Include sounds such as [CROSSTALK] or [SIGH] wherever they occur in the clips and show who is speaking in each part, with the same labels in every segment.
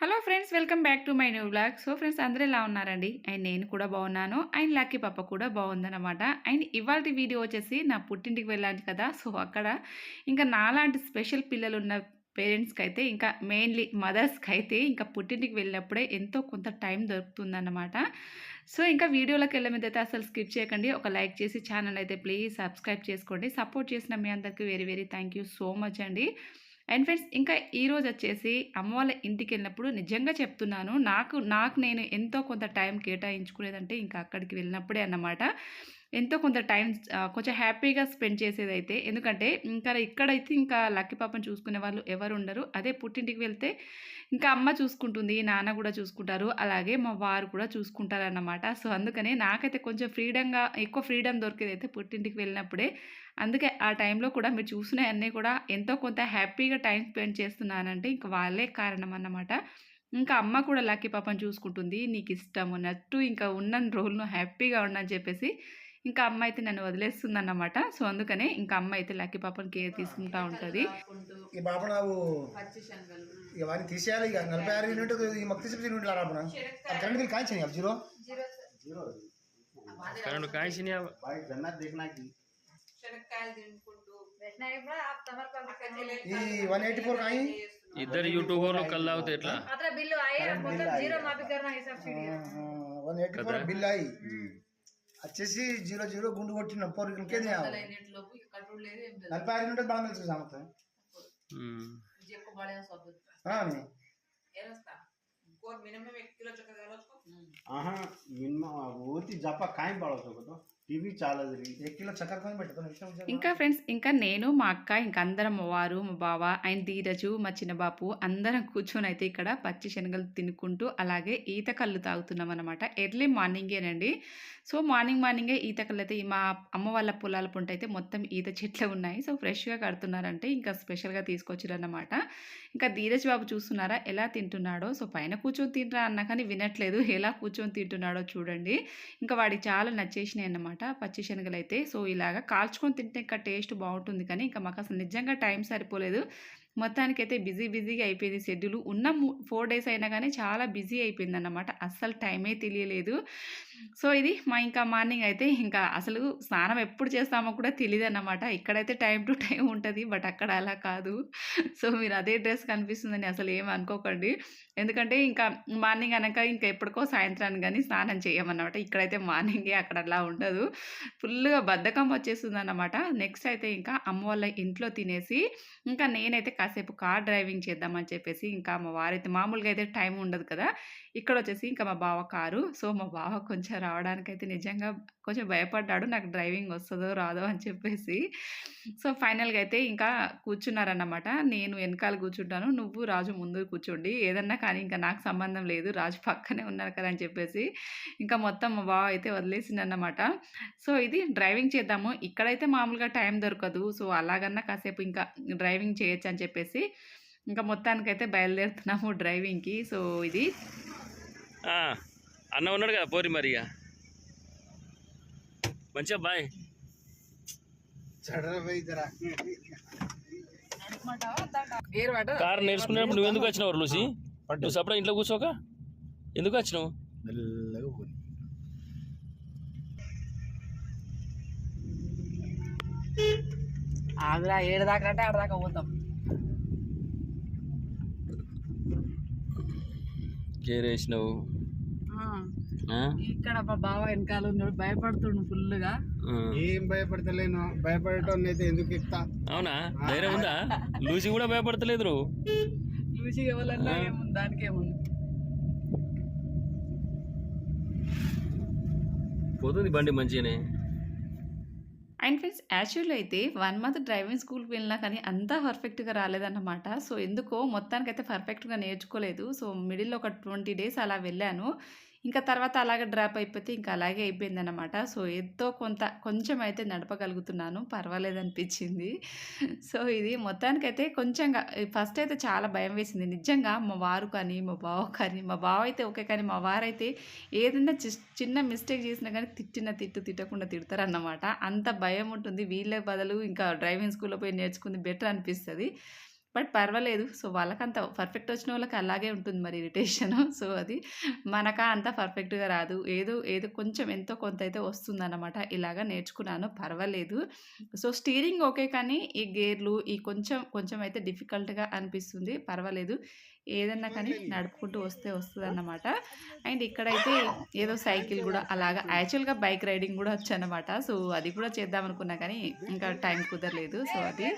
Speaker 1: Hello friends welcome back to my new blog so friends అందరూ ఎలా ఉన్నారండి? And నేను కూడా బాగున్నాను. అండ్ లక్కీ పప్ప కూడా బాగుందన్నమాట. అండ్ ఇవాళ వీడియో వచ్చేసి నా పుట్టింటికి వెళ్ళాను కదా. సో అక్కడ ఇంకా నాలాంటి స్పెషల్ పిల్లలు ఉన్న పేరెంట్స్కి అయితే ఇంకా మెయిన్లీ మదర్స్కి అయితే ఇంకా పుట్టింటికి వెళ్ళినప్పుడే ఎంతో కొంత టైం దొరుకుతుందన్నమాట. సో ఇంకా వీడియోలోకి వెళ్ళే మీద అయితే అసలు స్కిప్ చేయకండి. ఒక లైక్ చేసి ఛానల్ అయితే ప్లీజ్ సబ్స్క్రైబ్ చేసుకోండి. సపోర్ట్ చేసిన మీ అందరికీ very very thank you so much అండి. అండ్ ఫ్రెండ్స్ ఇంకా ఈరోజు వచ్చేసి అమ్మ వాళ్ళ ఇంటికి వెళ్ళినప్పుడు నిజంగా చెప్తున్నాను. నాకు నాకు నేను ఎంతో కొంత టైం కేటాయించుకునేదంటే ఇంకా అక్కడికి వెళ్ళినప్పుడే అన్నమాట. ఎంతో కొంత టైం కొంచెం హ్యాపీగా స్పెండ్ చేసేది అయితే ఎందుకంటే ఇంకా ఇక్కడైతే ఇంకా లక్కీ పాపను చూసుకునే వాళ్ళు ఎవరు ఉండరు అదే పుట్టింటికి వెళ్తే ఇంకా అమ్మ చూసుకుంటుంది నాన్న కూడా చూసుకుంటారు అలాగే మా వారు కూడా చూసుకుంటారన్నమాట. సో అందుకనే నాకైతే కొంచెం ఫ్రీడంగా ఎక్కువ ఫ్రీడమ్ దొరికేది అయితే పుట్టింటికి వెళ్ళినప్పుడే అందుకే ఆ టైంలో కూడా మీరు చూసిన అన్నీ కూడా ఎంతో కొంత హ్యాపీగా టైం స్పెండ్ చేస్తున్నానంటే ఇంకా వాళ్ళే కారణం అన్నమాట ఇంకా అమ్మ కూడా లక్కీ పాపను చూసుకుంటుంది నీకు ఇష్టం ఉన్నట్టు ఇంకా ఉన్న రోల్ను హ్యాపీగా ఉండని చెప్పేసి ఇంకా అమ్మ అయితే నన్ను వదిలేస్తుంది అన్నమాట సో అందుకనే ఇంకా అమ్మ అయితే లక్కీ పాపని కేర్ తీసుకుంటా ఉంటుంది.
Speaker 2: పాప తీసేయాలి ఇక. ఈ వన్ ఫోర్
Speaker 3: ఇద్దరు యూట్యూబర్లు కల్లా ఎట్లా?
Speaker 2: బిల్లు బిల్ అయ్యి. వచ్చేసి జీరో జీరో గుండు కొట్టిన. ఫోర్ ఇంకేది నలభై ఆరు యూనిట్ బాగా తెలుసు.
Speaker 4: ఆహా మినిమం ఊరికి జప్ప కాయం పడవచ్చు కదా ఇవి చాలా
Speaker 2: ఎక్కిలో చక్కెర
Speaker 1: ఇంకా ఫ్రెండ్స్ ఇంకా నేను మా అక్క ఇంకా అందరం మా వారు మా బావ ఆయన ధీరజు మా చిన్నబాపు అందరం కూర్చొని అయితే ఇక్కడ పచ్చి శనగలు తినుకుంటూ అలాగే ఈత కళ్ళు తాగుతున్నాం అనమాట ఎర్లీ మార్నింగేనండి సో మార్నింగ్ మార్నింగే ఈత కళ్ళు అయితే మా అమ్మ వాళ్ళ పొలాల పుంట అయితే మొత్తం ఈత చెట్లు ఉన్నాయి. సో ఫ్రెష్గా కడుతున్నారంటే ఇంకా స్పెషల్గా తీసుకొచ్చారన్నమాట. ఇంకా ధీరజ్ బాబు చూస్తున్నారా ఎలా తింటున్నాడో? సో పైన కూర్చొని తింటున్నా అన్నా కానీ వినట్లేదు. ఎలా కూర్చొని తింటున్నాడో చూడండి. ఇంకా వాడికి చాలా నచ్చేసినాయి అన్నమాట. పచ్చి శనగలు అయితే సో ఇలాగా కాల్చుకొని తింటే ఇంకా టేస్ట్ బాగుంటుంది కానీ ఇంకా మాకు అసలు నిజంగా టైం సరిపోలేదు. మొత్తానికి అయితే బిజీ బిజీగా అయిపోయింది షెడ్యూల్. ఉన్న ఫోర్ డేస్ అయినా కానీ చాలా బిజీ అయిపోయింది అన్నమాట అస్సలు టైమే తెలియలేదు. సో ఇది మా ఇంకా మార్నింగ్ అయితే ఇంకా అసలు స్నానం ఎప్పుడు చేస్తామో కూడా తెలియదు అన్నమాట ఇక్కడైతే టైం టు టైం ఉంటుంది బట్ అక్కడ అలా కాదు. సో మీరు అదే డ్రెస్ కనిపిస్తుందని అసలు ఏం అనుకోకండి. ఎందుకంటే ఇంకా మార్నింగ్ అనక ఇంకా ఎప్పటికో సాయంత్రానికి కానీ స్నానం చేయమన్నమాట. ఇక్కడైతే మార్నింగే అక్కడ అలా ఉండదు. ఫుల్గా బద్ధకం వచ్చేస్తుంది అన్నమాట నెక్స్ట్ అయితే ఇంకా అమ్మ వాళ్ళ ఇంట్లో తినేసి ఇంకా నేనైతే కాసేపు కార్ డ్రైవింగ్ చేద్దామని చెప్పేసి ఇంకా మా వారైతే మామూలుగా అయితే టైం ఉండదు కదా. ఇక్కడ వచ్చేసి ఇంకా మా బావ కారు. సో మా బావ కొంచెం రావడానికైతే నిజంగా కొంచెం భయపడ్డాడు. నాకు డ్రైవింగ్ వస్తుందో రాదో అని చెప్పేసి. సో ఫైనల్గా అయితే ఇంకా కూర్చున్నారన్నమాట. నేను వెనకాల కూర్చుంటాను. నువ్వు రాజు ముందు కూర్చోండి. ఏదన్నా కానీ ఇంకా నాకు సంబంధం లేదు. రాజు పక్కనే ఉన్నారు కదా అని చెప్పేసి ఇంకా మొత్తం మా బావ అయితే వదిలేసిందన్నమాట సో ఇది డ్రైవింగ్ చేద్దాము. ఇక్కడైతే మామూలుగా టైం దొరకదు. సో అలాగన్నా కాసేపు ఇంకా డ్రైవింగ్ చేయొచ్చు అని చెప్పేసి ఇంకా మొత్తానికైతే బయలుదేరుతున్నాము డ్రైవింగ్కి. సో ఇది
Speaker 3: అన్న ఉన్నాడు కదా పోరి మరి ఇక. మంచిగా బాయ్. కారు నేర్చుకునేటప్పుడు నువ్వు ఎందుకు వచ్చినావు లూసి? నువ్వు సపరేట్ ఇంట్లో కూర్చోక? ఎందుకు వచ్చినావు?
Speaker 5: ఆంధ్ర ఏడు దాకా అంటే ఆడ దాకా పోతాం.
Speaker 3: గేర్ వేసినావు?
Speaker 5: ఇక్కడ మా బావ వెనకాల ఉన్నాడు భయపడుతుండు ఫుల్గా
Speaker 3: ఆ.
Speaker 4: ఏం భయపడతలేను భయపడటం అయితే ఎందుకు ఎక్కుతా
Speaker 3: అవునా? ధైర్యం ఉందా? లూసి కూడా భయపడతలేదు
Speaker 5: ఎవరన్నా ఏముంది దానికి ఏముంది.
Speaker 3: పోతుంది బండి మంచిగానే.
Speaker 1: అండ్ ఫ్రెండ్స్ యాక్చువల్లీ అయితే వన్ మంత్ డ్రైవింగ్ స్కూల్కి వెళ్ళినా కానీ అంతా పర్ఫెక్ట్గా రాలేదన్నమాట. సో ఎందుకో మొత్తానికైతే పర్ఫెక్ట్గా నేర్చుకోలేదు. సో మిడిల్లో ఒక ట్వంటీ డేస్ అలా వెళ్ళాను. ఇంకా తర్వాత అలాగే డ్రాప్ అయిపోతే ఇంకా అలాగే అయిపోయిందన్నమాట. సో ఎంతో కొంత కొంచెం అయితే నడపగలుగుతున్నాను. పర్వాలేదు అనిపించింది. సో ఇది మొత్తానికైతే కొంచెంగా ఫస్ట్ అయితే చాలా భయం వేసింది. నిజంగా మా వారు కానీ మా బావ కానీ మా బావ అయితే ఓకే కానీ మా వారైతే ఏదైనా చిన్న మిస్టేక్ చేసినా కానీ తిట్టిన తిట్టు తిట్టకుండా తిడతారన్నమాట. అంత భయం ఉంటుంది. వీళ్ళ బదులు ఇంకా డ్రైవింగ్ స్కూల్లో పోయి నేర్చుకుంది బెటర్ అనిపిస్తుంది. బట్ పర్వాలేదు. సో వాళ్ళకంత పర్ఫెక్ట్ వచ్చిన వాళ్ళకి అలాగే ఉంటుంది మరి ఇరిటేషన్. [LAUGHS] సో అది మనకా అంత పర్ఫెక్ట్గా రాదు. ఏదో ఏదో కొంచెం ఎంతో కొంత అయితే వస్తుందన్నమాట. ఇలాగా నేర్చుకున్నాను పర్వాలేదు. సో స్టీరింగ్ ఓకే కానీ ఈ గేర్లు ఈ కొంచెం కొంచెం అయితే డిఫికల్ట్గా అనిపిస్తుంది. పర్వాలేదు. ఏదన్నా కానీ నడుపుకుంటూ వస్తే వస్తుందన్నమాట. అండ్ ఇక్కడైతే ఏదో సైకిల్ కూడా అలాగా యాక్చువల్గా బైక్ రైడింగ్ కూడా వచ్చనమాట సో అది కూడా చేద్దాం అనుకున్నా కానీ ఇంకా టైం కుదరలేదు. సో అది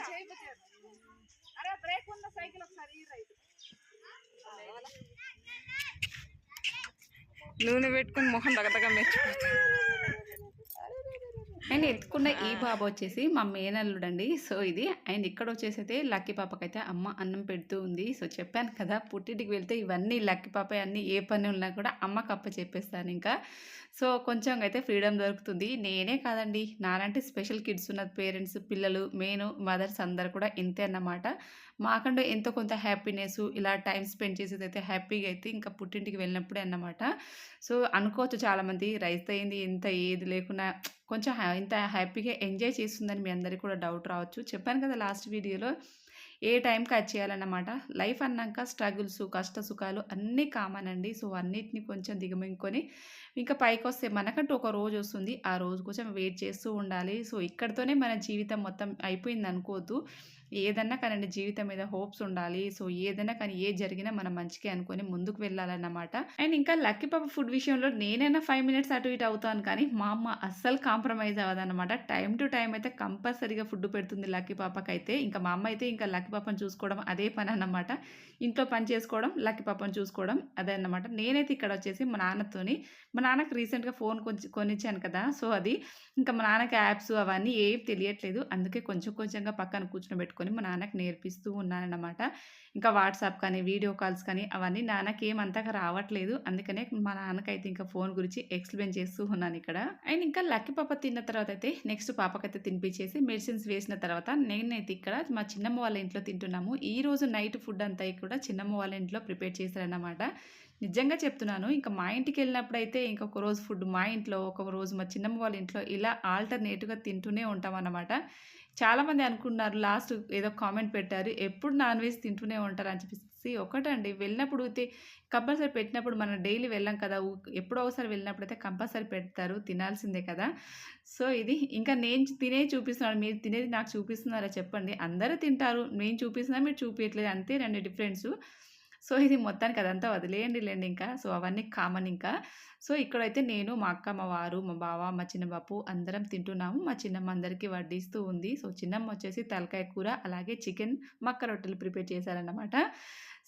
Speaker 5: నూనె పెట్టుకుని మొహం దగ్గర మెచ్చిపోతుంది
Speaker 1: అండ్ ఎత్తుకున్న ఈ బాబు వచ్చేసి మా మేనల్లుడండి. సో ఇది అండ్ ఇక్కడ వచ్చేసి అయితే లక్కీ పాపకైతే అమ్మ అన్నం పెడుతూ ఉంది. సో చెప్పాను కదా పుట్టింటికి వెళ్తే ఇవన్నీ లక్కీ పాప అన్నీ ఏ పని ఉన్నా కూడా అమ్మకి అప్ప చెప్పేస్తాను ఇంకా. సో కొంచెం అయితే ఫ్రీడమ్ దొరుకుతుంది. నేనే కాదండి. నాలాంటి స్పెషల్ కిడ్స్ ఉన్న పేరెంట్స్ పిల్లలు మెయిన్ మదర్స్ అందరు కూడా ఇంతే అన్నమాట. మాకంటూ ఎంతో కొంత హ్యాపీనెస్ ఇలా టైం స్పెండ్ చేసేది అయితే హ్యాపీగా అయితే ఇంకా పుట్టింటికి వెళ్ళినప్పుడే అన్నమాట. సో అనుకోవచ్చు చాలామంది రైస్ అయింది ఇంత ఏది లేకున్నా కొంచెం ఇంత హ్యాపీగా ఎంజాయ్ చేస్తుందని మీ అందరికీ కూడా డౌట్ రావచ్చు. చెప్పాను కదా లాస్ట్ వీడియోలో ఏ టైంకి అది చేయాలన్నమాట? లైఫ్ అన్నాక స్ట్రగుల్స్ కష్ట సుఖాలు అన్నీ కామన్ అండి. సో అన్నిటిని కొంచెం దిగమింగుకొని ఇంకా పైకి వస్తే మనకంటూ ఒక రోజు వస్తుంది. ఆ రోజు కోసం వెయిట్ చేస్తూ ఉండాలి. సో ఇక్కడితోనే మన జీవితం మొత్తం అయిపోయింది అనుకోవద్దు ఏదన్నా కానీ జీవితం మీద హోప్స్ ఉండాలి. సో ఏదైనా కానీ ఏ జరిగినా మనం మంచిగా అనుకొని ముందుకు వెళ్ళాలన్నమాట. అండ్ ఇంకా లక్కీ పాప ఫుడ్ విషయంలో నేనైనా ఫైవ్ మినిట్స్ అటు ఇటు అవుతాను. కానీ మా అమ్మ అస్సలు కాంప్రమైజ్ అవ్వదన్నమాట. టైం టు టైం అయితే కంపల్సరీగా ఫుడ్ పెడుతుంది లక్కీ పాపకి అయితే ఇంకా మా అమ్మ అయితే ఇంకా లక్కీ పాపను చూసుకోవడం అదే పని అన్నమాట ఇంట్లో పని చేసుకోవడం లక్కీ పాపను చూసుకోవడం అదే అన్నమాట. నేనైతే ఇక్కడ వచ్చేసి మా నాన్నతోని మా నాన్నకి రీసెంట్గా ఫోన్ కొంచెం కొనిచ్చాను కదా. సో అది ఇంకా మా నాన్నకి యాప్స్ అవన్నీ ఏం తెలియట్లేదు. అందుకే కొంచెం కొంచెంగా పక్కన కూర్చొని పెట్టుకొని మా నాన్నకి నేర్పిస్తూ ఉన్నానన్నమాట. ఇంకా వాట్సాప్ కానీ వీడియో కాల్స్ కానీ అవన్నీ నాన్నకి ఏమంతగా రావట్లేదు. అందుకనే మా నాన్నకైతే ఇంకా ఫోన్ గురించి ఎక్స్ప్లెయిన్ చేస్తూ ఉన్నాను ఇక్కడ. అండ్ ఇంకా లక్కీ పాప తిన్న తర్వాత అయితే నెక్స్ట్ పాపకైతే తినిపించేసి మెడిసిన్స్ వేసిన తర్వాత నేనైతే ఇక్కడ మా చిన్నమ్మ వాళ్ళ ఇంట్లో తింటున్నాము. ఈ రోజు నైట్ ఫుడ్ అంతా కూడా చిన్నమ్మ వాళ్ళ ఇంట్లో ప్రిపేర్ చేశారన్నమాట. నిజంగా చెప్తున్నాను ఇంకా మా ఇంటికి వెళ్ళినప్పుడు అయితే ఇంకొక రోజు ఫుడ్ మా ఇంట్లో ఒక రోజు మా చిన్నమ్మ వాళ్ళ ఇంట్లో ఇలా ఆల్టర్నేటివ్గా తింటూనే ఉంటాం అన్నమాట చాలామంది అనుకున్నారు లాస్ట్ ఏదో కామెంట్ పెట్టారు ఎప్పుడు నాన్ వెజ్ తింటూనే ఉంటారు అని చెప్పేసి. ఒకటండి వెళ్ళినప్పుడు అయితే కంపల్సరీ పెట్టినప్పుడు మనం డైలీ వెళ్ళాం కదా ఊ- ఎప్పుడో ఒకసారి వెళ్ళినప్పుడు అయితే కంపల్సరీ పెడతారు తినాల్సిందే కదా. సో ఇది ఇంకా నేను తినే చూపిస్తున్నాను మీరు తినేది నాకు చూపిస్తున్నారా చెప్పండి. అందరూ తింటారు నేను చూపిస్తున్నా మీరు చూపించట్లేదు అంతే రెండు డిఫరెన్స్. సో ఇది మొత్తానికి అదంతా వదిలేయండి లేండి ఇంకా. సో అవన్నీ కామన్ ఇంకా. సో ఇక్కడైతే నేను మా అక్క మా వారు మా బావ మా చిన్న బాపు అందరం తింటున్నాము. మా చిన్నమ్మ అందరికీ వడ్డిస్తూ ఉంది. సో చిన్నమ్మ వచ్చేసి తలకాయ కూర అలాగే చికెన్ మక్క రొట్టెలు ప్రిపేర్ చేశారన్నమాట.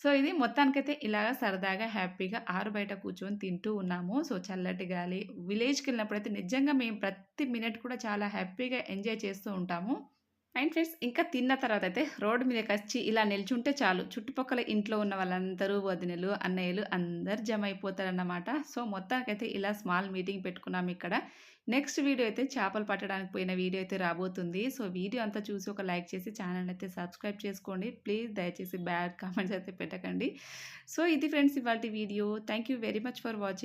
Speaker 1: సో ఇది మొత్తానికైతే ఇలాగ సరదాగా హ్యాపీగా ఆరు బయట కూర్చొని తింటూ ఉన్నాము. సో చల్లటి గాలి. విలేజ్కి వెళ్ళినప్పుడైతే నిజంగా మేము ప్రతి మినిట్ కూడా చాలా హ్యాపీగా ఎంజాయ్ చేస్తూ ఉంటాము. అండ్ ఫ్రెండ్స్ ఇంకా తిన్న తర్వాత అయితే రోడ్డు మీదకి వచ్చి ఇలా నిల్చుంటే చాలు. చుట్టుపక్కల ఇంట్లో ఉన్న వాళ్ళందరూ వదినలు అన్నయ్యలు అందరు జమ అయిపోతారన్నమాట సో మొత్తానికైతే ఇలా స్మాల్ మీటింగ్ పెట్టుకున్నాం ఇక్కడ. నెక్స్ట్ వీడియో అయితే చేపలు పట్టడానికి పోయిన వీడియో అయితే రాబోతుంది. సో వీడియో అంతా చూసి ఒక లైక్ చేసి ఛానల్ అయితే సబ్స్క్రైబ్ చేసుకోండి. ప్లీజ్ దయచేసి బ్యాడ్ కామెంట్స్ అయితే పెట్టకండి. సో ఇది ఫ్రెండ్స్ ఇవాళ video. Thank you very much for watching.